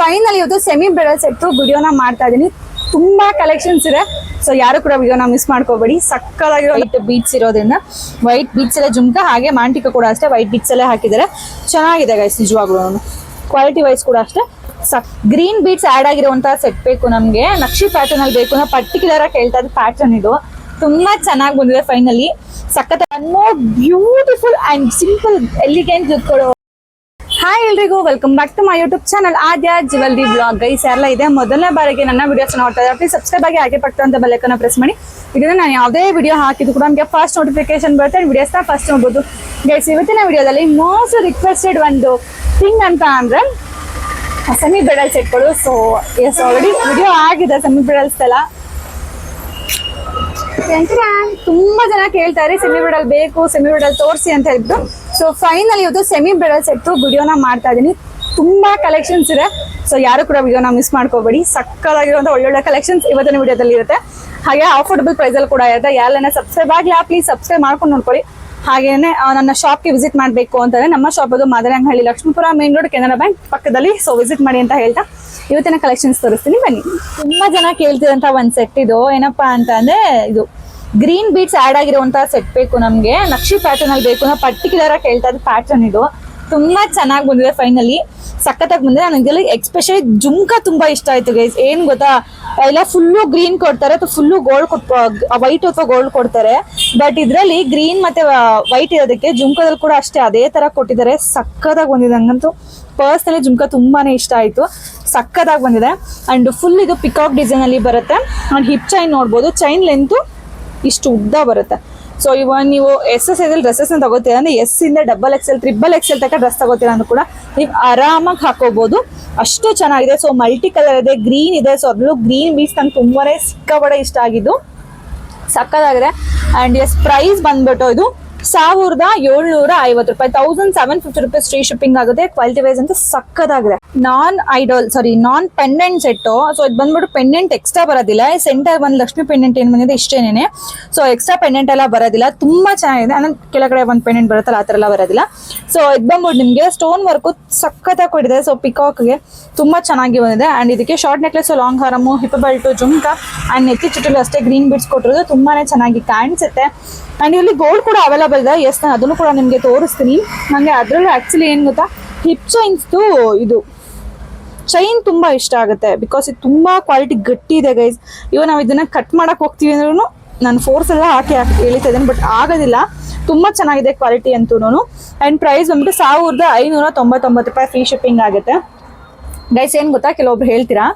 Final ಇವತ್ತು semi bridal set ವಿಡಿಯೋನ ಮಾಡ್ತಾ ಇದೀನಿ. ತುಂಬಾ ಕಲೆಕ್ಷನ್ಸ್ ಇದೆ. ಸೊ ಯಾರು ಕೂಡ ವಿಡಿಯೋನ ಮಿಸ್ ಮಾಡ್ಕೋಬೇಡಿ. ಸಕ್ಕದಾಗಿರೋ ವೈಟ್ ಬೀಟ್ಸ್ ಇರೋದ್ರಿಂದ ವೈಟ್ ಬೀಟ್ಸ್ ಎಲ್ಲ ಜುಮ್ಕ, ಹಾಗೆ ಮಾಂಟಿಕ ಕೂಡ ಅಷ್ಟೇ ವೈಟ್ ಬೀಟ್ಸ್ ಎಲ್ಲ ಹಾಕಿದ್ದಾರೆ. ಚೆನ್ನಾಗಿದೆ ಗೈಸ್ ನಿಜವಾಗ್ಲೂ ಕ್ವಾಲಿಟಿ ವೈಸ್ ಕೂಡ ಅಷ್ಟೇ. ಸಕ್ ಗ್ರೀನ್ ಬೀಟ್ಸ್ ಆಡ್ ಆಗಿರುವಂತಹ ಸೆಟ್ ಬೇಕು ನಮಗೆ. ನಕ್ಷಿ ಪ್ಯಾಟರ್ನ್ ಅಲ್ಲಿ ಬೇಕು ನಾವು ಪರ್ಟಿಕ್ಯುಲರ್ ಆಗಿ ಹೇಳ್ತಾ ಇದ್ದ ಪ್ಯಾಟರ್ನ್ ಇದು. ತುಂಬಾ ಚೆನ್ನಾಗಿ ಬಂದಿದೆ ಫೈನಲಿ ಸಖತ್ more beautiful and simple elegant hi ಎಲ್ರಿಗೂ welcome back to my YouTube channel Aadya jewellery blog guys ಎಲ್ಲ ಇದೆ, ಮೊದಲನೇ ಬಾರಿಗೆ ನನ್ನ ವಿಡಿಯೋಸ್ ನೋಡ್ತಾ ಇದ್ದಾರೆ ಪ್ಲೀಸ್ ಸಬ್ಸ್ಕ್ರೈಬ್ ಆಗಿ ಹಾಗೆ ಪಡ್ತಂತ ಬೆಲೆಕನ್ನು ಪ್ರೆಸ್ ಮಾಡಿ. ಇದನ್ನು ನಾನು ಯಾವುದೇ ವಿಡಿಯೋ ಹಾಕಿದ್ರು ಕೂಡ ನಮಗೆ ಫಸ್ಟ್ ನೋಟಿಫಿಕೇಶನ್ ಬರುತ್ತೆ. ವಿಡಿಯೋಸ್ನ ಫಸ್ಟ್ ನೋಡ್ಬೋದು. ಗೈಸ್ ಇವತ್ತಿನ ವಿಡಿಯೋದಲ್ಲಿ ಮೋಸ್ಟ್ ರಿಕ್ವೆಸ್ಟೆಡ್ ಒಂದು ಥಿಂಗ್ ಅಂತ ಅಂದರೆ, ಸೆಮಿ ಬ್ರೈಡಲ್ ಸೆಟ್ಗಳು ಸೊ ಎಸ್ ಆಲ್ರೆಡಿ ವಿಡಿಯೋ ಆಗಿದೆ ಸೆಮಿ ಬ್ರೈಡಲ್ಸ್ ಎಲ್ಲ. ತುಂಬಾ ಜನ ಕೇಳ್ತಾರೆ, ಸೆಮಿ ಬ್ರೈಡಲ್ ಬೇಕು, ಸೆಮಿ ಬ್ರೈಡಲ್ ತೋರಿಸಿ ಅಂತ ಹೇಳಿದ್ರು ಸೊ ಫೈನಲ್ ಇವತ್ತು ಸೆಮಿ ಬ್ರೈಡಲ್ ಸೆಟ್ ವಿಡಿಯೋನ ಮಾಡ್ತಾ ಇದ್ದೀನಿ ತುಂಬಾ ಕಲೆಕ್ಷನ್ಸ್ ಇದೆ. ಸೊ ಯಾರು ಕೂಡ ವಿಡಿಯೋನ ಮಿಸ್ ಮಾಡ್ಕೋಬೇಡಿ. ಸಕ್ಕದಾಗಿರುವಂತ ಒಳ್ಳೊಳ್ಳೆ ಕಲೆಕ್ಷನ್ಸ್ ಇವತ್ತಿನ ವಿಡಿಯೋದಲ್ಲಿ ಇರುತ್ತೆ. ಹಾಗೆ ಅಫೋರ್ಡಬಲ್ ಪ್ರೈಸ್ ಅಲ್ಲಿ ಕೂಡ ಇರುತ್ತೆ. ಯಾರೆಲ್ಲ ಸಬ್ಸ್ಕ್ರೈಬ್ ಆಗಲಿ ಪ್ಲೀಸ್ ಸಬ್ಸ್ಕ್ರೈಬ್ ಮಾಡ್ಕೊಂಡು ನೋಡ್ಕೊಳ್ಳಿ. ಹಾಗೇನೆ ನನ್ನ ಶಾಪ್ಗೆ ವಿಸಿಟ್ ಮಾಡಬೇಕು ಅಂತಂದ್ರೆ ನಮ್ಮ ಶಾಪ್ ಅದು Madarangahalli Lakshmipura main road Canara bank ಪಕ್ಕದಲ್ಲಿ. ಸೊ ವಿಸಿಟ್ ಮಾಡಿ ಅಂತ ಹೇಳ್ತಾ ಇವತ್ತಿನ ಕಲೆಕ್ಷನ್ಸ್ ತೋರಿಸ್ತೀನಿ. ಬನ್ನಿ. ತುಂಬಾ ಜನ ಕೇಳ್ತಿರೋಂಥ ಒಂದ್ ಸೆಟ್ ಇದು. ಏನಪ್ಪಾ ಅಂತ ಅಂದ್ರೆ ಇದು. ಗ್ರೀನ್ ಬೀಟ್ಸ್ ಆಡ್ ಆಗಿರುವಂತಹ ಸೆಟ್ ಬೇಕು ನಮಗೆ. ನಕ್ಷಿ ಪ್ಯಾಟರ್ನ್ ಅಲ್ಲಿ ಬೇಕು ನಾವು ಪರ್ಟಿಕ್ಯುಲರ್ ಆಗಿ ಹೇಳ್ತಾ ಇದ್ದ ಪ್ಯಾಟರ್ನ್ ಇದು. ತುಂಬಾ ಚೆನ್ನಾಗಿ ಬಂದಿದೆ ಫೈನಲಿ ಸಖತ್ತಾಗಿ ಬಂದಿದೆ. ನನಗೆ ಎಕ್ಸ್ಪೆಷಲಿ ಜುಮ್ಕಾ ತುಂಬಾ ಇಷ್ಟ ಆಯ್ತು ಗೈಸ್ ಏನ್ ಗೊತ್ತಾ? ಎಲ್ಲ ಫುಲ್ಲು ಗ್ರೀನ್ ಕೊಡ್ತಾರೆ. ಅಥವಾ ಫುಲ್ಲು ಗೋಲ್ಡ್ ವೈಟ್ ಅಥವಾ ಗೋಲ್ಡ್ ಕೊಡ್ತಾರೆ. ಬಟ್ ಇದರಲ್ಲಿ ಗ್ರೀನ್ ಮತ್ತೆ ವೈಟ್ ಇರೋದಕ್ಕೆ ಜುಮ್ಕದಲ್ಲಿ ಕೂಡ ಅಷ್ಟೇ ಅದೇ ತರ ಕೊಟ್ಟಿದ್ದಾರೆ. ಸಕ್ಕತ್ತಾಗಿ ಬಂದಿದೆ. ಹಂಗಂತೂ ಪರ್ಸ್ನಲಿ ಜುಮ್ಕಾ ತುಂಬಾನೇ ಇಷ್ಟ ಆಯ್ತು. ಸಕ್ಕತ್ತಾಗಿ ಬಂದಿದೆ. ಅಂಡ್ ಫುಲ್ ಇದು ಪಿಕಾಕ್ ಡಿಸೈನ್ ಅಲ್ಲಿ ಬರುತ್ತೆ. ಅಂಡ್ ಹಿಪ್ ಚೈನ್ ನೋಡ್ಬೋದು. ಚೈನ್ ಲೆಂತು ಇಷ್ಟು ಉದ್ದ ಬರುತ್ತೆ. ಸೊ ಇವಾಗ ನೀವು ಎಸ್ ಎಸ್ ಐದಲ್ಲಿ ಡ್ರೆಸ್ಸಸ್ನ ತಗೋತೀರಾ ಅಂದ್ರೆ ಎಸ್ ಇಂದ double X L triple X L ತನಕ ಡ್ರೆಸ್ ತಗೋತೀರಾ ಅಂದ್ರೂ ಕೂಡ ನೀವು ಆರಾಮಾಗಿ ಹಾಕೋಬಹುದು ಅಷ್ಟು ಚೆನ್ನಾಗಿದೆ. ಸೊ ಮಲ್ಟಿ ಕಲರ್ ಇದೆ ಗ್ರೀನ್ ಇದೆ. ಸೊ ಅದ್ರಲ್ಲೂ ಗ್ರೀನ್ ಬೀಚ್ ನಂಗೆ ತುಂಬಾ ಸಿಕ್ಕಾಪಡೆ ಇಷ್ಟ ಆಗಿದ್ದು ಸಕ್ಕದಾಗಿದೆ ಆ್ಯಂಡ್ ಎಸ್ ಪ್ರೈಸ್ ಬಂದ್ಬಿಟ್ಟು ಇದು ಸಾವಿರದ ಏಳ್ನೂರ ಐವತ್ತು ರೂಪಾಯಿ thousand seven fifty rupees free shipping ಆಗುತ್ತೆ. ಕ್ವಾಲಿಟಿ ವೈಸ್ ಅಂತ ಸಕ್ಕದಾಗಿದೆ. ನಾನ್ ಐಡಲ್ ಸಾರಿ ನಾನ್ ಪೆಂಡೆಂಟ್ ಸೆಟ್ಟು ಸೊ ಇದು ಬಂದ್ಬಿಟ್ಟು ಪೆಂಡೆಂಟ್ ಎಕ್ಸ್ಟ್ರಾ ಬರೋದಿಲ್ಲ. ಸೆಂಟರ್ ಒಂದು ಲಕ್ಷ್ಮಿ ಪೆಂಡೆಂಟ್ ಏನು ಬಂದಿದೆ ಇಷ್ಟೇನೆ ಸೊ ಎಕ್ಸ್ಟ್ರಾ ಪೆಂಡೆಂಟ್ ಎಲ್ಲ ಬರೋದಿಲ್ಲ. ತುಂಬಾ ಚೆನ್ನಾಗಿದೆ. ಅಂದ್ರೆ ಕೆಳಗಡೆ ಒಂದು ಪೆಂಡೆಂಟ್ ಬರುತ್ತಲ್ಲ, ಆ ಥರ ಎಲ್ಲ ಬರೋದಿಲ್ಲ. ಸೊ ಇದು ಬಂದ್ಬಿಟ್ಟು ನಿಮಗೆ ಸ್ಟೋನ್ ವರ್ಕು ಸಖತ್ತಾಗಿ ಕೊಟ್ಟಿದೆ. ಸೊ ಪಿಕಾಕ್ಗೆ ತುಂಬಾ ಚೆನ್ನಾಗಿ ಬಂದಿದೆ. ಅಂಡ್ ಇದಕ್ಕೆ ಶಾರ್ಟ್ ನೆಕ್ಲೆಸ್ ಲಾಂಗ್ ಹಾರಮು ಹಿಪ್ ಬೆಲ್ಟು ಜುಮ್ಕ ಅಂಡ್ ನೆತ್ತಿ ಚುಟ್ಟಲು ಅಷ್ಟೇ ಗ್ರೀನ್ ಬಿಡ್ಸ್ ಕೊಟ್ಟಿರೋದು. ತುಂಬಾನೇ ಚೆನ್ನಾಗಿ ಕಾಣಿಸುತ್ತೆ. ಅಂಡ್ ಇಲ್ಲಿ ಗೋಲ್ಡ್ ಕೂಡ ಅವೈಲಬಲ್ ಇದೆ ಎಸ್ ನಾನು ಅದನ್ನು ಕೂಡ ನಿಮಗೆ ತೋರಿಸ್ತೀನಿ. ನನಗೆ ಅದರಲ್ಲೂ ಆಕ್ಚುಲಿ ಏನು ಗೊತ್ತಾ? ಹಿಪ್ ಚೈನ್ಸ್ದು ಇದು ಚೈನ್ ತುಂಬ ಇಷ್ಟ ಆಗುತ್ತೆ. ಬಿಕಾಸ್ ಇದು ತುಂಬ ಕ್ವಾಲಿಟಿ ಗಟ್ಟಿ ಇದೆ ಗೈಸ್ ಇವಾಗ ನಾವು ಇದನ್ನು ಕಟ್ ಮಾಡೋಕೆ ಹೋಗ್ತೀವಿ ಅಂದ್ರೂ ನಾನು ಫೋರ್ಸ್ ಎಲ್ಲ ಹಾಕಿ ಹಾಕಿ ಹೇಳ್ತಾ ಇದ್ದೇನೆ ಬಟ್ ಆಗೋದಿಲ್ಲ. ತುಂಬ ಚೆನ್ನಾಗಿದೆ ಕ್ವಾಲಿಟಿ ಅಂತೂ ಆ್ಯಂಡ್ ಪ್ರೈಸ್ ಬಂದ್ಬಿಟ್ಟು ಸಾವಿರದ ಐನೂರ ತೊಂಬತ್ತೊಂಬತ್ತು ರೂಪಾಯಿ ಫ್ರೀ ಶಿಪ್ಪಿಂಗ್ ಆಗುತ್ತೆ. ಗೈಸ್ ಏನು ಗೊತ್ತಾ? ಕೆಲವೊಬ್ರು ಹೇಳ್ತೀರಾ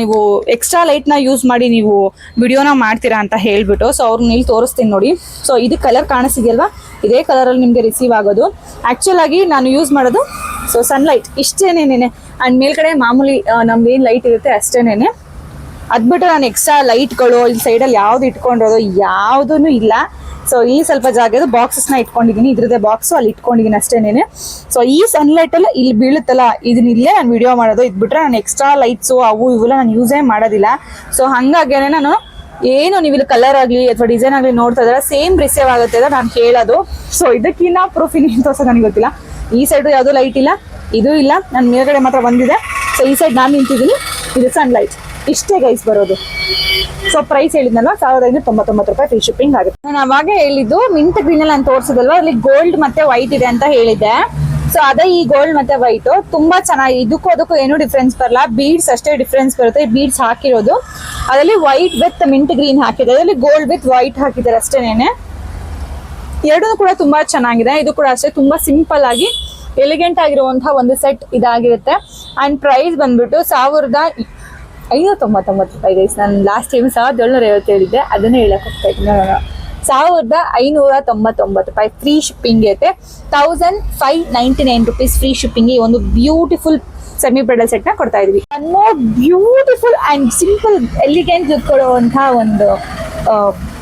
ನೀವು ಎಕ್ಸ್ಟ್ರಾ ಲೈಟ್ನ ಯೂಸ್ ಮಾಡಿ ನೀವು ವಿಡಿಯೋನ ಮಾಡ್ತೀರಾ ಅಂತ ಹೇಳಿಬಿಟ್ಟು ಸೊ ಅವ್ರನ್ನ ಇಲ್ಲಿ ತೋರಿಸ್ತೀನಿ ನೋಡಿ. ಸೊ ಇದು ಕಲರ್ ಕಾಣಿಸಿದೆಯಲ್ವಾ ಇದೇ ಕಲರ್ ಅಲ್ಲಿ ನಿಮ್ಗೆ ರಿಸೀವ್ ಆಗೋದು. ಆ್ಯಕ್ಚುಲಾಗಿ ನಾನು ಯೂಸ್ ಮಾಡೋದು ಸೊ ಸನ್ಲೈಟ್ ಇಷ್ಟೇನೇನೆ ಅಂಡ್ ಮೇಲ್ಗಡೆ ಮಾಮೂಲಿ ನಮ್ದು ಏನ್ ಲೈಟ್ ಇರುತ್ತೆ ಅಷ್ಟೇನೇನೆ? ಅದ್ಬಿಟ್ಟು ನಾನು ಎಕ್ಸ್ಟ್ರಾ ಲೈಟ್ಗಳು ಇಲ್ಲಿ ಸೈಡಲ್ಲಿ ಯಾವ್ದು ಇಟ್ಕೊಂಡಿರೋದು ಯಾವುದೂ ಇಲ್ಲ. ಸೊ ಈ ಸ್ವಲ್ಪ ಜಾಗದ ಬಾಕ್ಸಸ್ನ ಇಟ್ಕೊಂಡಿದ್ದೀನಿ ಇದ್ರದ್ದೇ ಬಾಕ್ಸು ಅಲ್ಲಿ ಇಟ್ಕೊಂಡಿದ್ದೀನಿ ಅಷ್ಟೇನೆ ಸೊ ಈ ಸನ್ಲೈಟ್ ಎಲ್ಲ ಇಲ್ಲಿ ಬೀಳುತ್ತಲ್ಲ ಇದನ್ನ ಇಲ್ಲೇ ನಾನು ವಿಡಿಯೋ ಮಾಡೋದು. ಇದ್ಬಿಟ್ರೆ ನಾನು ಎಕ್ಸ್ಟ್ರಾ ಲೈಟ್ಸು ಅವು ಇವೆಲ್ಲ ನಾನು ಯೂಸೇ ಮಾಡೋದಿಲ್ಲ. ಸೊ ಹಾಗಾಗೇನೆ ನಾನು ಏನು ನೀವು ಇಲ್ಲಿ ಕಲರ್ ಆಗಲಿ ಅಥವಾ ಡಿಸೈನ್ ಆಗಲಿ ನೋಡ್ತಾ ಇದ್ದಾರೆ ಸೇಮ್ ರಿಸೀವ್ ಆಗುತ್ತೆ ಅಂತ ನಾನು ಕೇಳೋದು ಸೊ ಇದಕ್ಕಿನ್ನ ಪ್ರೂಫ್ ಇನ್ನೇನು ತೋರ್ಸೋದು ನನಗೆ ಗೊತ್ತಿಲ್ಲ. ಈ ಸೈಡು ಯಾವುದೂ ಲೈಟ್ ಇಲ್ಲ, ಇದು ಇಲ್ಲ ನನ್ನ ಮೇಲ್ಗಡೆ ಮಾತ್ರ ಬಂದಿದೆ. ಸೊ ಈ ಸೈಡ್ ನಾನು ನಿಂತಿದ್ದೀನಿ. ಇದು ಸನ್ಲೈಟ್ ಇಷ್ಟೇ ಗೈಸ್ ಬರೋದು. ಸೊ ಪ್ರೈಸ್ ಹೇಳಿದ್ನಲ್ಲ ಸಾವಿರದ ಐನೂರ ತೊಂಬತ್ತೊಂಬತ್ತು ರೂಪಾಯಿ ಫ್ರೀ ಶಿಪ್ಪಿಂಗ್ ಆಗುತ್ತೆ. ನಾನು ಅವಾಗ ಹೇಳಿದ್ದು ಮಿಂಟ್ ಗ್ರೀನ್ ಅಲ್ಲಿ ನಾನು ತೋರಿಸಿದಲ್ವ ಅಲ್ಲಿ ಗೋಲ್ಡ್ ಮತ್ತೆ ವೈಟ್ ಇದೆ ಅಂತ ಹೇಳಿದ್ದೆ. ಸೊ ಅದೇ ಈ ಗೋಲ್ಡ್ ಮತ್ತೆ ವೈಟ್ ತುಂಬಾ ಚೆನ್ನಾಗಿ, ಇದಕ್ಕೂ ಅದಕ್ಕೂ ಏನು ಡಿಫ್ರೆನ್ಸ್ ಬರಲ್ಲ. ಬೀಡ್ಸ್ ಅಷ್ಟೇ ಡಿಫ್ರೆನ್ಸ್ ಬರುತ್ತೆ. ಬೀಡ್ಸ್ ಹಾಕಿರೋದು. ಅದರಲ್ಲಿ ವೈಟ್ ವಿತ್ ಮಿಂಟ್ ಗ್ರೀನ್ ಹಾಕಿದ್ದಾರೆ. ಅದರಲ್ಲಿ ಗೋಲ್ಡ್ ವಿತ್ ವೈಟ್ ಹಾಕಿದ್ದಾರೆ ಅಷ್ಟೇನೆ ಎರಡೂ ಕೂಡ ತುಂಬಾ ಚೆನ್ನಾಗಿದೆ. ಇದು ಕೂಡ ಅಷ್ಟೇ ತುಂಬಾ ಸಿಂಪಲ್ ಆಗಿ ಎಲಿಗೆಂಟ್ ಆಗಿರುವಂತಹ ಒಂದು ಸೆಟ್ ಇದಾಗಿರುತ್ತೆ. ಅಂಡ್ ಪ್ರೈಸ್ ಬಂದ್ಬಿಟ್ಟು ಸಾವಿರದ ಐನೂರ ತೊಂಬತ್ತೊಂಬತ್ತು ರೂಪಾಯಿ ಗೈಸ್ ನಾನು ಲಾಸ್ಟ್ ಟೈಮ್ ಸಾವಿರದ ಏಳ್ನೂರ ಐವತ್ತು ಹೇಳಿದ್ದೆ ಅದನ್ನೇ ಹೇಳಕ್ಕೆ ಹೋಗ್ತಾ ಇದ್ದೀನಿ. ಸಾವಿರದ ಐನೂರ ತೊಂಬತ್ತೊಂಬತ್ತು ರೂಪಾಯಿ ಫ್ರೀ ಶಿಪ್ಪಿಂಗ್ ಐತೆ. Thousand five ninety nine rupees free shipping ಒಂದು ಬ್ಯೂಟಿಫುಲ್ ಸೆಮಿ ಬ್ರೈಡಲ್ ಸೆಟ್ನ ಕೊಡ್ತಾ ಇದೀವಿ. ಅನ್ನೋ ಬ್ಯೂಟಿಫುಲ್ ಅಂಡ್ ಸಿಂಪಲ್ ಎಲಿಗೆಂಟ್ ಕೊಡುವಂತಹ ಒಂದು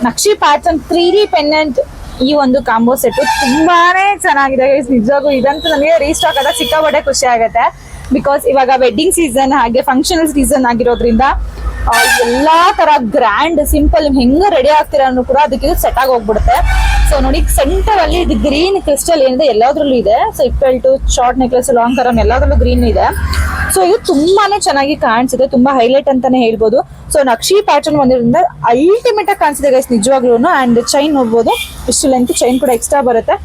nakshi pattern three D pendant ಈ ಒಂದು ಕಾಂಬೋ ಸೆಟ್ ತುಂಬಾನೇ ಚೆನ್ನಾಗಿದೆ. ನಿಜವಾಗೂ ಇದಂತೂ ನನಗೆ ರೀಸ್ಟಾಕ್ ಆದಾಗ ಸಿಕ್ಕಾಪಟ್ಟೆ ಖುಷಿ ಆಗುತ್ತೆ. ಬಿಕಾಸ್ ಇವಾಗ ವೆಡ್ಡಿಂಗ್ ಸೀಸನ್ ಹಾಗೆ ಫಂಕ್ಷನಲ್ ಸೀಸನ್ ಆಗಿರೋದ್ರಿಂದ ಎಲ್ಲಾ ತರ ಗ್ರ್ಯಾಂಡ್ ಸಿಂಪಲ್ ಹೆಂಗ ರೆಡಿ ಆಗ್ತೀರಾ ಅನ್ನೋ ಕೂಡ ಅದಕ್ಕೆ ಸೆಟ್ ಆಗಿ ಹೋಗ್ಬಿಡುತ್ತೆ. ಸೊ ನೋಡಿ ಸೆಂಟರ್ ಅಲ್ಲಿ ಇದು ಗ್ರೀನ್ ಕ್ರಿಸ್ಟಲ್ ಏನಿದೆ ಎಲ್ಲಾದ್ರಲ್ಲೂ ಇದೆ. ಸೊ ಇಪ್ಪೆಲ್ಟು ಶಾರ್ಟ್ ನೆಕ್ಲೆಸ್ ಲಾಂಗ್ ಕರಮ್ ಎಲ್ಲಾದ್ರಲ್ಲೂ ಗ್ರೀನ್ ಇದೆ. ಸೊ ಇದು ತುಂಬಾನೇ ಚೆನ್ನಾಗಿ ಕಾಣಿಸುತ್ತೆ, ತುಂಬಾ ಹೈಲೈಟ್ ಅಂತಾನೆ ಹೇಳ್ಬೋದು. ಸೊ ನಕ್ಷಿ ಪ್ಯಾಟರ್ನ್ ಬಂದಿರೋದ್ರಿಂದ ಅಲ್ಟಿಮೇಟ್ ಆಗಿ ಕಾಣಿಸಿದೆ ಗೈಸ್ ನಿಜವಾಗ್ಲೂ ಅಂಡ್ ಚೈನ್ ನೋಡ್ಬೋದು, ಇಷ್ಟು ಲೆಂತ್ ಚೈನ್ ಕೂಡ ಎಕ್ಸ್ಟ್ರಾ ಬರುತ್ತೆ.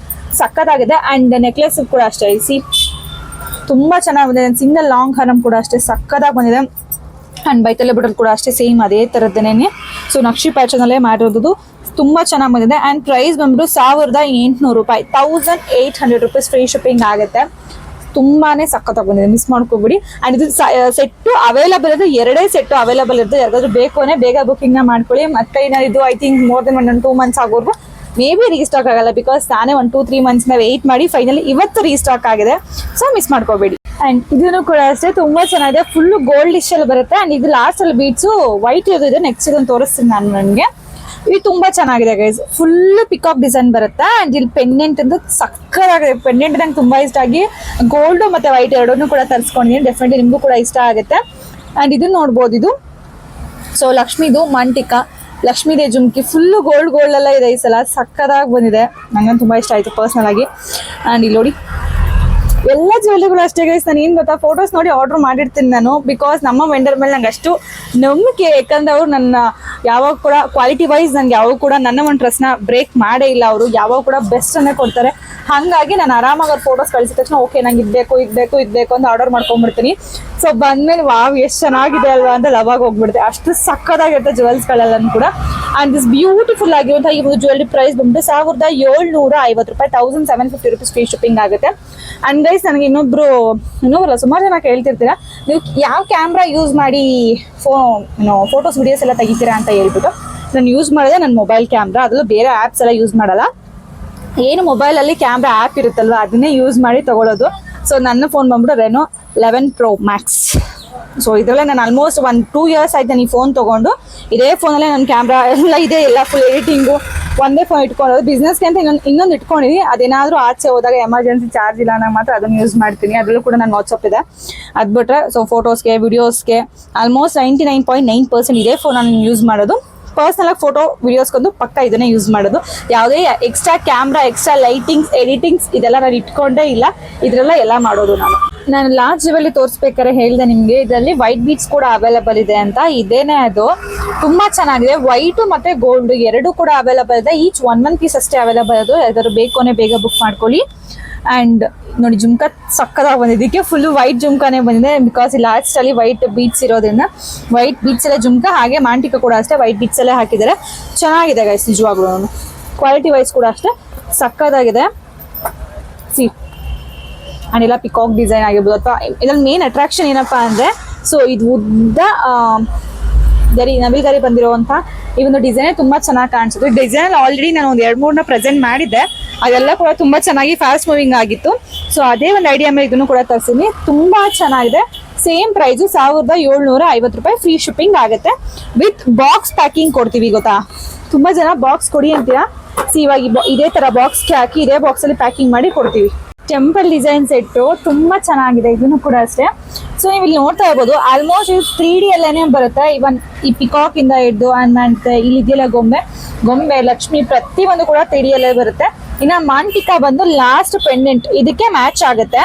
ಸಕ್ಕತ್ತಾಗಿದೆ ಅಂಡ್ ನೆಕ್ಲೆಸ್ ಕೂಡ ಅಷ್ಟೇ. ಸಿ ತುಂಬಾ ಚೆನ್ನಾಗಿ ಬಂದಿದೆ ಸಿಂಗಲ್ ಲಾಂಗ್ ಹರಮ್ ಕೂಡ ಅಷ್ಟೇ ಸಕ್ಕದಾಗಿ ಬಂದಿದೆ. ಅಂಡ್ ಬೈತಲೆ ಬಿಡೋದು ಕೂಡ ಅಷ್ಟೇ ಸೇಮ್ ಅದೇ ಥರದ್ದೇನೆ ಸೊ ನಕ್ಷಿ ಪ್ಯಾಚನ್ ಅಲ್ಲೇ ಮಾಡಿರೋದು. ತುಂಬಾ ಚೆನ್ನಾಗಿ ಬಂದಿದೆ. ಅಂಡ್ ಪ್ರೈಸ್ ಬಂದ್ಬಿಟ್ಟು ಸಾವಿರದ ಎಂಟುನೂರು ರೂಪಾಯಿ. Thousand eight hundred rupees free shipping ಆಗುತ್ತೆ. ತುಂಬಾನೇ ಸಖತ್ತಾಗಿ ಬಂದಿದೆ. ಮಿಸ್ ಮಾಡ್ಕೋಬಿಡಿ. ಅಂಡ್ ಇದು ಸೆಟ್ಟು ಅವೈಲಬಲ್ ಇದೆ ಎರಡೇ ಸೆಟ್ಟು ಅವೈಲಬಲ್ ಇರುತ್ತೆ. ಯಾರಿಗಾದ್ರೂ ಬೇಕು ಅಂದ್ರೆ ಬೇಗ ಬುಕಿಂಗ್ನ ಮಾಡ್ಕೊಳ್ಳಿ. ಮತ್ತೆ ಇದು I think more than one two months ಆಗೋರ್ಗು maybe restock ಆಗಲ್ಲ ಬಿಕಾಸ್ ತಾನೇ ಒಂದು ಟೂ ತ್ರೀ ಮಂತ್ಸ್ನ ವೆಯ್ಟ್ ಮಾಡಿ ಫೈನಲಿ ಇವತ್ತು ರೀಸ್ಟಾಕ್ ಆಗಿದೆ. ಸೊ ಮಿಸ್ ಮಾಡ್ಕೋಬೇಡಿ. ಅಂಡ್ ಇದನ್ನು ಕೂಡ ಅಷ್ಟೇ ತುಂಬಾ ಚೆನ್ನಾಗಿದೆ. ಫುಲ್ ಗೋಲ್ಡ್ ಇಶ್ ಅಲ್ಲಿ ಬರುತ್ತೆ. ಅಂಡ್ ಇದು ಲಾಸ್ಟ್ ಅಲ್ಲಿ ಬೀಟ್ಸ್ ವೈಟ್ ಇದೆ. ನೆಕ್ಸ್ಟ್ ಇದನ್ನು ತೋರಿಸ್ತೀನಿ ನಾನು ನನಗೆ ಇದು ತುಂಬಾ ಚೆನ್ನಾಗಿದೆ ಗೈಸ್ ಫುಲ್ ಪಿಕಾಕ್ ಡಿಸೈನ್ ಬರುತ್ತೆ. ಅಂಡ್ ಇಲ್ಲಿ ಪೆಂಡೆಂಟ್ ಅಂತ ಸಕ್ಕತ್ತಾಗಿದೆ. ಪೆಂಡೆಂಟ್ ನಂಗೆ ತುಂಬಾ ಇಷ್ಟ ಆಗಿ ಗೋಲ್ಡ್ ಮತ್ತೆ ವೈಟ್ ಎರಡನ್ನೂ ಕೂಡ ತರಿಸ್ಕೊಂಡಿದ್ದೀನಿ. ಡೆಫಿನೆಟ್ಲಿ ನಿಮಗೂ ಕೂಡ ಇಷ್ಟ ಆಗುತ್ತೆ. ಅಂಡ್ ಇದನ್ನ ನೋಡ್ಬೋದು ಇದು. ಸೊ ಲಕ್ಷ್ಮಿದು ಮಂಟಿಕ. ಲಕ್ಷ್ಮೀದೇ ಜುಮ್ಕಿ ಫುಲ್ಲು ಗೋಲ್ಡ್ ಗೋಲ್ಡ್ ಎಲ್ಲ ಇದೆ ಈ ಸಲ. ಸಕ್ಕದಾಗಿ ಬಂದಿದೆ. ನಂಗಂತೂ ತುಂಬ ಇಷ್ಟ ಆಯ್ತು ಪರ್ಸ್ನಲ್ ಆಗಿ. ಆ್ಯಂಡ್ ಇಲ್ಲಿ ನೋಡಿ. ಎಲ್ಲ ಜ್ಯುವೆಲ್ಲರಿಗಳು ಅಷ್ಟೇ ಗೈಸ್ ನಾನು ಏನು ಗೊತ್ತಾ? ಫೋಟೋಸ್ ನೋಡಿ ಆರ್ಡರ್ ಮಾಡಿರ್ತೀನಿ ನಾನು. ಬಿಕಾಸ್ ನಮ್ಮ ವೆಂಡರ್ ಮೇಲೆ ನಂಗೆ ಅಷ್ಟು ನಂಬಿಕೆ. ಯಾಕಂದ್ರೆ ಅವರು ನನ್ನ, ಯಾವಾಗ ಕೂಡ ಕ್ವಾಲಿಟಿ ವೈಸ್ ನನಗೆ ಯಾವಾಗ ಕೂಡ ನನ್ನ ಒಂದು ಡ್ರೆಸ್ನ ಬ್ರೇಕ್ ಮಾಡೇ ಇಲ್ಲ ಅವರು. ಯಾವಾಗ ಕೂಡ ಬೆಸ್ಟ್ ಅನ್ನೇ ಕೊಡ್ತಾರೆ. ಹಾಗಾಗಿ ನಾನು ಆರಾಮಾಗಿ ಅವ್ರ ಫೋಟೋಸ್ ಕಳಿಸಿದ ತಕ್ಷಣ ಓಕೆ ನಂಗೆ ಇದ್ಬೇಕು ಇದ್ಬೇಕು ಇದ್ಬೇಕು ಅಂತ ಆರ್ಡರ್ ಮಾಡ್ಕೊಂಡ್ಬಿಡ್ತೀನಿ. ಸೊ ಬಂದ್ಮೇಲೆ ವಾವ್, ಎಷ್ಟು ಚೆನ್ನಾಗಿದೆ ಅಲ್ವಾ ಅಂತ ಲವಾಗ ಹೋಗ್ಬಿಡುತ್ತೆ. ಅಷ್ಟು ಸಕ್ಕದಾಗಿರುತ್ತೆ ಜ್ಯುವೆಲ್ಸ್ಗಳೆಲ್ಲನೂ ಕೂಡ. ಅಂಡ್ ದಿಸ್ ಬ್ಯೂಟಿಫುಲ್ ಆಗಿರುವಂತಹ ಈ ಒಂದು ಜುವೆಲ್ರಿ ಪ್ರೈಸ್ ಬಂದ್ಬಿಟ್ಟು ಸಾವಿರದ ಏಳ್ನೂರ ಐವತ್ತು ರೂಪಾಯಿ thousand seven fifty rupees free shipping ಆಗುತ್ತೆ. ಅಂಡ್ ಗೈಸ್ ನನಗೆ ಇನ್ನೊಬ್ರು ಇನ್ನೊಬ್ಬರಲ್ಲ ಸುಮಾರು ಜನ ಕೇಳ್ತಿರ್ತೀರಾ? ನೀವು ಯಾವ ಕ್ಯಾಮ್ರಾ ಯೂಸ್ ಮಾಡಿ ಫೋ ಫೋಟೋಸ್ ವಿಡಿಯೋಸ್ ಎಲ್ಲ ತೆಗಿತೀರಾ ಅಂತ ಹೇಳ್ಬಿಟ್ಟು, ನಾನು ಯೂಸ್ ಮಾಡಿದೆ ನನ್ನ ಮೊಬೈಲ್ ಕ್ಯಾಮ್ರಾ ಅದರಲ್ಲೂ ಬೇರೆ ಆ್ಯಪ್ಸ್ ಎಲ್ಲ ಯೂಸ್ ಮಾಡಲ್ಲ. ಏನು ಮೊಬೈಲಲ್ಲಿ ಕ್ಯಾಮ್ರಾ ಆ್ಯಪ್ ಇರುತ್ತಲ್ವ, ಅದನ್ನೇ ಯೂಸ್ ಮಾಡಿ ತಗೊಳ್ಳೋದು ಸೊ ನನ್ನ ಫೋನ್ ಬಂದ್ಬಿಟ್ಟು Reno eleven pro max so ಇದರಲ್ಲೇ ನಾನು ಆಲ್ಮೋಸ್ಟ್ ಒನ್ ಟೂ ಇಯರ್ಸ್ ಆಯ್ತು ಈ ಫೋನ್ ತೊಗೊಂಡು. ಇದೇ ಫೋನಲ್ಲೇ ನನ್ನ ಕ್ಯಾಮ್ರಾ ಎಲ್ಲ ಇದೆ, ಎಲ್ಲ ಫುಲ್ ಎಡಿಟಿಂಗು ಒಂದೇ ಫೋನ್ ಇಟ್ಕೊಳ್ಳೋದು. ಬಿಸ್ನೆಸ್ಗೆ ಅಂತ ಇನ್ನೊಂದು ಇನ್ನೊಂದು ಇಟ್ಕೊಂಡಿದ್ದೀನಿ ಅದೇನಾದರೂ ಆಚೆ ಹೋದಾಗ ಎಮರ್ಜೆನ್ಸಿ ಚಾರ್ಜ್ ಇಲ್ಲ ಅನ್ನೋ ಮಾತ್ರ ಅದನ್ನು ಯೂಸ್ ಮಾಡ್ತೀನಿ. ಅದರಲ್ಲೂ ಕೂಡ ನನ್ನ ವಾಟ್ಸಪ್ ಇದೆ. ಅದು ಬಿಟ್ರೆ ಸೊ ಫೋಟೋಸ್ಗೆ ವಿಡಿಯೋಸ್ಗೆ almost ninety nine point nine percent ಇದೇ ಫೋನ್ ನಾನು ಯೂಸ್ ಮಾಡೋದು. ಪರ್ಸನಲ್ ಆಗಿ ಫೋಟೋ ವಿಡಿಯೋಸ್ಗೊಂದು ಪಕ್ಕ ಇದನ್ನೇ ಯೂಸ್ ಮಾಡೋದು. ಯಾವುದೇ extra camera extra lightings editings ಇದೆಲ್ಲ ನಾನು ಇಟ್ಕೊಂಡೇ ಇಲ್ಲ. ಇದರೆಲ್ಲ ಎಲ್ಲ ಮಾಡೋದು ನಾನು. ನಾನು ಲಾಸ್ಟ್ ಜೀವಲ್ಲಿ ತೋರಿಸ್ಬೇಕಾದ್ರೆ ಹೇಳಿದೆ ನಿಮಗೆ, ಇದರಲ್ಲಿ ವೈಟ್ ಬೀಟ್ಸ್ ಕೂಡ ಅವೈಲಬಲ್ ಇದೆ ಅಂತ. ಇದೇನೆ ಅದು. ತುಂಬಾ ಚೆನ್ನಾಗಿದೆ. ವೈಟು ಮತ್ತೆ ಗೋಲ್ಡ್ ಎರಡು ಕೂಡ ಅವೈಲಬಲ್ ಇದೆ. ಈಚ್ ಒನ್ ಒನ್ ಪೀಸ್ ಅಷ್ಟೇ ಅವೈಲೇಬಲ್ ಅದು. ಯಾವ್ದಾದ್ರು ಬೇಕೋನೆ ಬೇಗ ಬುಕ್ ಮಾಡ್ಕೊಳ್ಳಿ. ಆ್ಯಂಡ್ ನೋಡಿ, ಜುಮ್ಕ ಸಕ್ಕದಾಗ ಬಂದಿದ್ದಕ್ಕೆ ಫುಲ್ಲು ವೈಟ್ ಜುಮ್ಕಾನೇ ಬಂದಿದೆ. ಬಿಕಾಸ್ ಈ ಲಾಸ್ಟ್ ಅಲ್ಲಿ ವೈಟ್ ಬೀಟ್ಸ್ ಇರೋದ್ರಿಂದ ವೈಟ್ ಬೀಟ್ಸ್ ಎಲ್ಲ ಜುಮ್ಕಾ, ಹಾಗೆ ಮಾಂಟಿಕ ಕೂಡ ಅಷ್ಟೇ ವೈಟ್ ಬೀಟ್ಸ್ ಎಲ್ಲ ಹಾಕಿದ್ದಾರೆ. ಚೆನ್ನಾಗಿದೆ ಗೈಸ್ ನಿಜವಾಗ್ಲೂ. ಕ್ವಾಲಿಟಿ ವೈಸ್ ಕೂಡ ಅಷ್ಟೇ. ಸಕ್ಕದಾಗಿದೆ. ಸಿ ಆ್ಯಂಡ್ ಎಲ್ಲ ಪಿಕಾಕ್ ಡಿಸೈನ್ ಆಗಿರ್ಬೋದು ಅಥವಾ ಇದ್ರಲ್ಲಿ ಮೇನ್ ಅಟ್ರಾಕ್ಷನ್ ಏನಪ್ಪ ಅಂದರೆ ಸೊ ಇದು ಉದ್ದ ಗರಿ, ನವಿಲ್ ಗರಿ ಈ ಒಂದು ಡಿಸೈನ್ ತುಂಬಾ ಚೆನ್ನಾಗಿ ಕಾಣಿಸುತ್ತೆ. ಡಿಸೈನ್ ಆಲ್ರೆಡಿ ನಾನು ಒಂದು ಎರಡು ಮೂರನ್ನ ಪ್ರೆಸೆಂಟ್ ಮಾಡಿದ್ದೆ. ಅದೆಲ್ಲ ಕೂಡ ತುಂಬಾ ಚೆನ್ನಾಗಿ ಫಾಸ್ಟ್ ಮೂವಿಂಗ್ ಆಗಿತ್ತು. ಸೊ ಅದೇ ಒಂದು ಐಡಿಯಾ ಮೇಲೆ ಇದನ್ನು ಕೂಡ ತರಿಸಿನಿ ತುಂಬಾ ಚೆನ್ನಾಗಿದೆ. ಸೇಮ್ ಪ್ರೈಸು ಸಾವಿರದ ಏಳ್ನೂರ ಐವತ್ತು ರೂಪಾಯಿ ಫ್ರೀ ಶಿಪ್ಪಿಂಗ್ ಆಗುತ್ತೆ. ವಿತ್ ಬಾಕ್ಸ್ ಪ್ಯಾಕಿಂಗ್ ಕೊಡ್ತೀವಿ ಗೊತ್ತಾ? ತುಂಬಾ ಜನ ಬಾಕ್ಸ್ ಕೊಡಿ ಅಂತೀರಾ? ಸಿ ಇವಾಗ ಇದೇ ತರ ಬಾಕ್ಸ್ಗೆ ಹಾಕಿ ಇದೇ ಬಾಕ್ಸಲ್ಲಿ ಪ್ಯಾಕಿಂಗ್ ಮಾಡಿ ಕೊಡ್ತೀವಿ. ಟೆಂಪಲ್ ಡಿಸೈನ್ ಸೆಟ್ಟು ತುಂಬಾ ಚೆನ್ನಾಗಿದೆ, ಇದನ್ನು ಕೂಡ ಅಷ್ಟೇ. ಸೊ ನೀವು ಇಲ್ಲಿ ನೋಡ್ತಾ ಇರ್ಬೋದು ಆಲ್ಮೋಸ್ಟ್ ಇದು ತ್ರೀ ಡಿ ಅಲ್ಲೇನೆ ಬರುತ್ತೆ. ಇವನ್ ಈ ಪಿಕಾಕ್ ಇಂದ ಹಿಡ್ದು ಅನ್ನಂತೆ ಮತ್ತೆ ಇಲ್ಲಿ ಇದೆಯಲ್ಲ ಗೊಂಬೆ. ಗೊಂಬೆ, ಲಕ್ಷ್ಮಿ ಪ್ರತಿಯೊಂದು ಕೂಡ ತ್ರೀ ಡಿ ಅಲ್ಲೇ ಬರುತ್ತೆ. ಇನ್ನು ಮಾಂಟಿಕಾ ಬಂದು ಲಾಸ್ಟ್ ಪೆಂಡೆಂಟ್ ಇದಕ್ಕೆ ಮ್ಯಾಚ್ ಆಗುತ್ತೆ.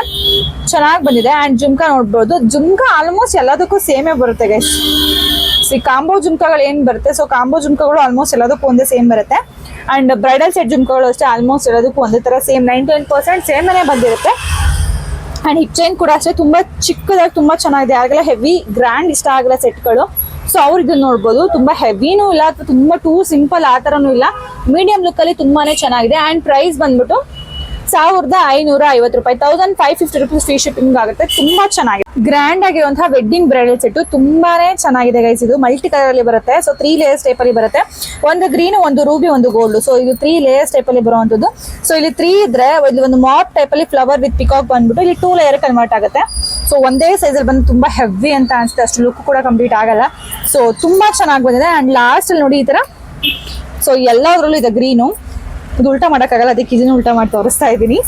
ಚೆನ್ನಾಗಿ ಬಂದಿದೆ. ಅಂಡ್ ಜುಮ್ಕಾ ನೋಡ್ಬೋದು. ಜುಮ್ಕಾ ಆಲ್ಮೋಸ್ಟ್ ಎಲ್ಲದಕ್ಕೂ ಸೇಮೇ ಬರುತ್ತೆ ಗೈಸ್ ಸಿ ಕಾಂಬೋ ಜುಮ್ಕಾಗಳು ಏನ್ ಬರುತ್ತೆ? ಸೊ ಕಾಂಬೋ ಜುಮ್ಕಾಗಳು ಆಲ್ಮೋಸ್ಟ್ ಎಲ್ಲದಕ್ಕೂ ಒಂದೇ ಸೇಮ್ ಬರುತ್ತೆ. ಅಂಡ್ ಬ್ರೈಡಲ್ ಸೆಟ್ ಜುಮ್ಕಾಗಳು ಅಷ್ಟೇ ಆಲ್ಮೋಸ್ಟ್ ಎಲ್ಲದಕ್ಕೂ ಒಂದೇ ತರ ಸೇಮ್ ನೈಂಟಿ ನೈನ್ ಪರ್ಸೆಂಟ್ ಸೇಮನೇ ಬಂದಿರುತ್ತೆ. ಅಂಡ್ ಹಿಪ್ ಚೈನ್ ಕೂಡ ಅಷ್ಟೇ ತುಂಬಾ ಚಿಕ್ಕದಾಗಿ ತುಂಬಾ ಚೆನ್ನಾಗಿದೆ. ಯಾರಿಗೆಲ್ಲ ಹೆವಿ ಗ್ರ್ಯಾಂಡ್ ಇಷ್ಟ ಆಗಲ್ಲ ಸೆಟ್ಗಳು ಸೊ ಅವ್ರು ಇದನ್ನ ನೋಡ್ಬೋದು. ತುಂಬಾ ಹೆವಿನೂ ಇಲ್ಲ ಅಥವಾ ತುಂಬಾ ಟೂ ಸಿಂಪಲ್ ಆ ಥರನೂ ಇಲ್ಲ. ಮೀಡಿಯಂ ಲುಕ್ ಅಲ್ಲಿ ತುಂಬಾನೇ ಚೆನ್ನಾಗಿದೆ. ಅಂಡ್ ಪ್ರೈಸ್ ಬಂದ್ಬಿಟ್ಟು ಸಾವಿರದ ಐನೂರ ಐವತ್ತು ರೂಪಾಯಿ thousand five fifty rupees free shipping ಆಗುತ್ತೆ. ತುಂಬಾ ಚೆನ್ನಾಗಿದೆ ಗ್ರ್ಯಾಂಡ್ ಆಗಿರುವಂತಹ ವೆಡ್ಡಿಂಗ್ ಬ್ರೈಡಲ್ ಸೆಟ್ ತುಂಬಾನೇ ಚೆನ್ನಾಗಿದೆ ಗೈಸ್ ಇದು. ಮಲ್ಟಿ ಕಲರ್ ಅಲ್ಲಿ ಬರುತ್ತೆ. ಸೊ ತ್ರೀ ಲೇಯರ್ಸ್ ಟೈಪ್ ಅಲ್ಲಿ ಬರುತ್ತೆ. ಒಂದು ಗ್ರೀನ್ ಒಂದು ರೂಬಿ ಒಂದು ಗೋಲ್ಡ್ ಸೊ ಇದು ತ್ರೀ ಲೇಯರ್ಸ್ ಟೈಪ್ ಅಲ್ಲಿ ಬರುವಂತದ್ದು ಸೊ ಇಲ್ಲಿ ತ್ರೀ ಇದ್ರೆ, ಇಲ್ಲಿ ಒಂದು ಮಾಪ್ ಟೈಪ್ ಅಲ್ಲಿ ಫ್ಲವರ್ ವಿತ್ ಪಿಕಾಕ್ ಬಂದ್ಬಿಟ್ಟು ಇಲ್ಲಿ ಟೂ ಲೇಯರ್ ಕನ್ವರ್ಟ್ ಆಗುತ್ತೆ. ಸೊ ಒಂದೇ ಸೈಜ್ ಅಲ್ಲಿ ಬಂದು ತುಂಬಾ ಹೆವಿ ಅಂತ ಅನ್ಸುತ್ತೆ. ಅಷ್ಟು ಲುಕ್ ಕೂಡ ಕಂಪ್ಲೀಟ್ ಆಗಲ್ಲ. ಸೊ ತುಂಬಾ ಚೆನ್ನಾಗಿ ಬಂದಿದೆ. ಅಂಡ್ ಲಾಸ್ಟ್ ಅಲ್ಲಿ ನೋಡಿ ಈ ತರ. ಸೊ ಎಲ್ಲದರಲ್ಲೂ ಇದೆ ಗ್ರೀನು ಇದು ಉಲ್ಟಾ ಮಾಡೋಕ್ಕಾಗಲ್ಲ, ಅದಕ್ಕೆ ಇದನ್ನು ಉಲ್ಟಾ ಮಾಡಿ ತೋರಿಸ್ತಾ ಇದ್ದೀನಿ.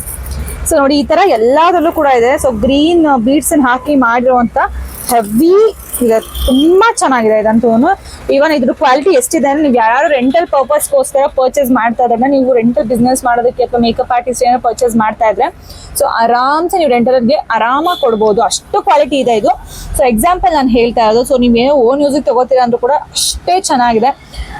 ಸೊ ನೋಡಿ, ಈ ಥರ ಎಲ್ಲದರಲ್ಲೂ ಕೂಡ ಇದೆ. ಸೊ ಗ್ರೀನ್ ಬೀಡ್ಸನ್ನು ಹಾಕಿ ಮಾಡಿರುವಂತ ಹೆವಿ ಇದೆ, ತುಂಬಾ ಚೆನ್ನಾಗಿದೆ ಇದಂತೂ. ಈವನ್ ಇದ್ರ ಕ್ವಾಲಿಟಿ ಎಷ್ಟಿದೆ ಅಂದ್ರೆ ನೀವು ಯಾರು ರೆಂಟಲ್ ಪರ್ಪಸ್ಗೋಸ್ಕರ ಪರ್ಚೇಸ್ ಮಾಡ್ತಾ ಇದ್ರೆ ನೀವು ರೆಂಟಲ್ ಬಿಸ್ನೆಸ್ ಮಾಡೋದಕ್ಕೆ ಅಥವಾ ಮೇಕಪ್ ಆರ್ಟಿಸ್ಟ್ ಏನೋ ಪರ್ಚೇಸ್ ಮಾಡ್ತಾ ಇದ್ರೆ ಸೊ ಆರಾಮ್ಸೆ ನೀವು ರೆಂಟಲ್ಗೆ ಆರಾಮಾಗಿ ಕೊಡ್ಬೋದು. ಅಷ್ಟು ಕ್ವಾಲಿಟಿ ಇದೆ ಇದು. ಸೊ ಎಕ್ಸಾಂಪಲ್ ನಾನು ಹೇಳ್ತಾ ಇರೋದು ಸೊ ನೀವೇನೋ ಓನ್ ಯೂಸಿಗೆ ತಗೋತೀರಾ ಅಂದ್ರೂ ಕೂಡ ಅಷ್ಟೇ ಚೆನ್ನಾಗಿದೆ.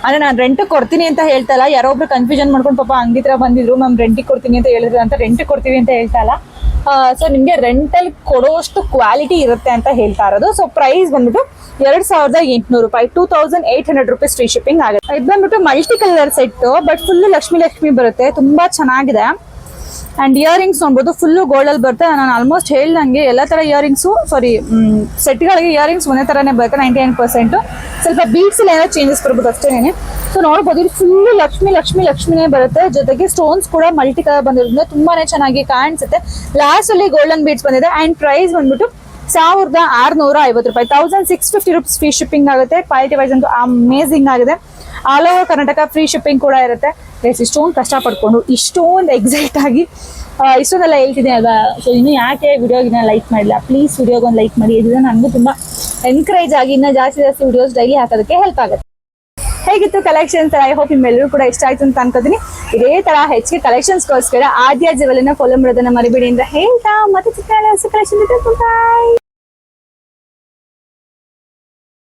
ಅಂದ್ರೆ ನಾನು ರೆಂಟ್ ಕೊಡ್ತೀನಿ ಅಂತ ಹೇಳ್ತಾ ಇಲ್ಲ, ಯಾರೋ ಒಬ್ರು ಕನ್ಫ್ಯೂಷನ್ ಮಾಡ್ಕೊಂಡು ಪಾಪ ಅಂಗಿತ್ರ ಬಂದಿದ್ರು ಮ್ಯಾಮ್ ರೆಂಟಿಗೆ ಕೊಡ್ತೀನಿ ಅಂತ ಹೇಳಿದ್ರು ಅಂತ ರೆಂಟ್ ಕೊಡ್ತೀವಿ ಅಂತ ಹೇಳ್ತಾ ಇಲ್ಲ. ಸೊ ನಿಮಗೆ ರೆಂಟಲ್ ಕೊಡೋಷ್ಟು ಕ್ವಾಲಿಟಿ ಇರುತ್ತೆ ಅಂತ ಹೇಳ್ತಾ ಇರೋದು. ಸೊ ಪ್ರೈಸ್ ಬಂದ್ಬಿಟ್ಟು ಎರಡ್ ಸಾವಿರದ ಎಂಟುನೂರು ರೂಪಾಯಿ two thousand eight hundred rupees free shipping ಆಗುತ್ತೆ. ಇದು ಬಂದ್ಬಿಟ್ಟು multi colour set but full Lakshmi Lakshmi ಬರುತ್ತೆ. ತುಂಬಾ ಚೆನ್ನಾಗಿದೆ. ಅಂಡ್ ಇಯರಿಂಗ್ಸ್ ನೋಡ್ಬೋದು ಫುಲ್ಲು ಗೋಲ್ಡಲ್ಲಿ ಬರುತ್ತೆ. ನಾನು ಆಲ್ಮೋಸ್ಟ್ ಹೇಳ್ದಂಗೆ ಎಲ್ಲ ಥರ ಇಯರಿಂಗ್ಸು ಸಾರಿ ಸೆಟ್ಗಳಿಗೆ ಇಯರಿಂಗ್ಸ್ ಒಂದೇ ಥರನೇ ಬರುತ್ತೆ ನೈಂಟಿ ನೈನ್ ಪರ್ಸೆಂಟು ಸ್ವಲ್ಪ ಬೀಟ್ಸ್ ಏನಾದ್ರು ಏನೋ ಚೇಂಜಸ್ ಬರ್ಬೋದು ಅಷ್ಟೇನೆ ಸೊ ನೋಡ್ಬೋದು, ಇದು ಫುಲ್ಲು ಲಕ್ಷ್ಮಿ ಲಕ್ಷ್ಮಿ, ಲಕ್ಷ್ಮಿನೇ ಬರುತ್ತೆ. ಜೊತೆಗೆ ಸ್ಟೋನ್ಸ್ ಕೂಡ ಮಲ್ಟಿ ಕಲರ್ ಬಂದಿರೋದ್ರಿಂದ ತುಂಬಾನೇ ಚೆನ್ನಾಗಿ ಕಾಣಿಸುತ್ತೆ. ಲಾಸ್ಟ್ ಅಲ್ಲಿ ಗೋಲ್ಡನ್ ಬೀಟ್ಸ್ ಬಂದಿದೆ. ಅಂಡ್ ಪ್ರೈಸ್ ಬಂದ್ಬಿಟ್ಟು ಸಾವಿರದ ಆರುನೂರ ಐವತ್ತು ರೂಪಾಯಿ. Thousand six fifty rupees free shipping ಆಗುತ್ತೆ. ಕ್ವಾಲಿಟಿ ವೈಸ್ ಅಂತೂ ಅಮೇಝಿಂಗ್ ಆಗಿದೆ. All over Karnataka free shipping ಕೂಡ ಇರುತ್ತೆ. ಪ್ಲೇಸ್ ಇಷ್ಟೊಂದು ಕಷ್ಟಪಡ್ಕೊಂಡು, ಇಷ್ಟೊಂದು ಎಕ್ಸೈಟ್ ಆಗಿ ಇಷ್ಟೊಂದೆಲ್ಲ ಹೇಳ್ತಿದ್ದೀನಿ ಅಲ್ವಾ? ಸೊ ಇನ್ನು ಯಾಕೆ ವಿಡಿಯೋಗಿನ ಲೈಕ್ ಮಾಡಿಲ್ಲ? ಪ್ಲೀಸ್ ವಿಡಿಯೋಗೆ ಒಂದು ಲೈಕ್ ಮಾಡಿ. ಇದರಿಂದ ನನಗೂ ತುಂಬ ಎನ್ಕರೇಜ್ ಆಗಿ, ಇನ್ನೂ ಜಾಸ್ತಿ ಜಾಸ್ತಿ ವಿಡಿಯೋಸ್ ಡೈಲಿ ಹಾಕೋದಕ್ಕೆ ಹೆಲ್ಪ್ ಆಗುತ್ತೆ. ಹೇಗಿತ್ತು ಕಲೆಕ್ಷನ್ಸ್ ಐ ಹೋಪ್ ನಿಮ್ಮೆಲ್ಲರೂ ಕೂಡ ಇಷ್ಟ ಆಯ್ತು ಅಂತ ಅನ್ಕೋತೀನಿ. ಇದೇ ತರ ಹೆಚ್ಚಿಗೆ ಕಲೆಕ್ಷನ್ಸ್ಗೋಸ್ಕರ ಆದ್ಯ ಜೀವಲಿನ ಫಾಲೋ ಮಾಡೋದನ್ನ ಮರಿಬೇಡಿ ಅಂತ ಹೇಳ್ತಾ, ಮತ್ತೆ ಚಿಕ್ಕ ಕಲೆಕ್ಷನ್ ಬಾಯ್